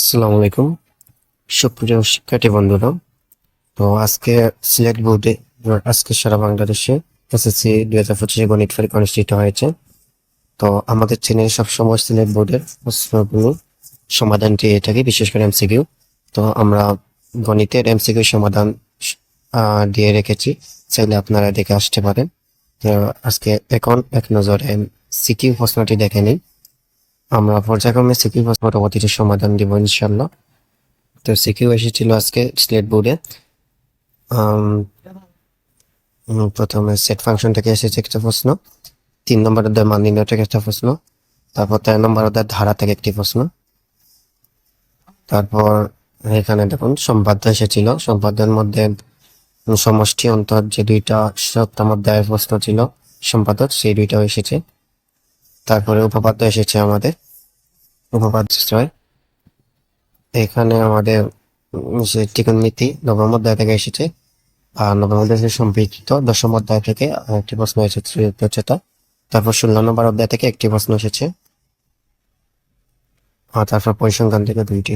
আসসালামু আলাইকুম। সুপ্রিয় শিক্ষার্থী বন্ধুরা, তো আজকে সিলেট বোর্ডে, আজকে সারা বাংলাদেশে এসএসসি দুই হাজার পঁচিশে গণিত পরীক্ষা অনুষ্ঠিত হয়েছে। তো আমাদের চ্যানেলে সবসময় সিলেট বোর্ডের প্রশ্নগুলো সমাধান দিয়ে থাকি বিশেষ করে এমসিকিউ তো আমরা গণিতের এমসিকিউ সমাধান দিয়ে রেখেছি। চাইলে আপনারা দেখে আসতে পারেন। তো আজকে এখন এক নজর নজরে সিকিউ প্রশ্নটি দেখে নিই। আমরা পর্যায়ক্রমে সিকিউ পরবর্তীতে সমাধান দিব ইনশাল্লাহ তো সিকিউ এসেছিল আজকে স্লেট বোর্ডে প্রথমে সেট ফাংশন থেকে এসেছে একটা প্রশ্ন। তিন নম্বর অধ্যায় মান নির্ণয় থেকে একটা প্রশ্ন। তারপর তেরো নম্বর অধ্যায় ধারা থেকে একটি প্রশ্ন। তারপর এখানে দেখুন, সম্পাদ্য এসেছিল। সম্পাদ্যের মধ্যে সমষ্টি অন্তর যে দুইটা সপ্তম অধ্যায়ের প্রশ্ন ছিল সম্পাদক সেই দুইটাও এসেছে। তারপরে উপপাদ্য এসেছে আমাদের। উপপাদ্য ছয় এখানে আমাদের যে নবম অধ্যায় থেকে এসেছে। আর নবম অধ্যায় থেকে সম্পৃক্ত দশম অধ্যায় থেকে একটি প্রশ্ন এসেছে তারপর ষোলো নম্বর অধ্যায় থেকে একটি প্রশ্ন এসেছে। আর তারপর পরিসংখ্যান থেকে দুইটি।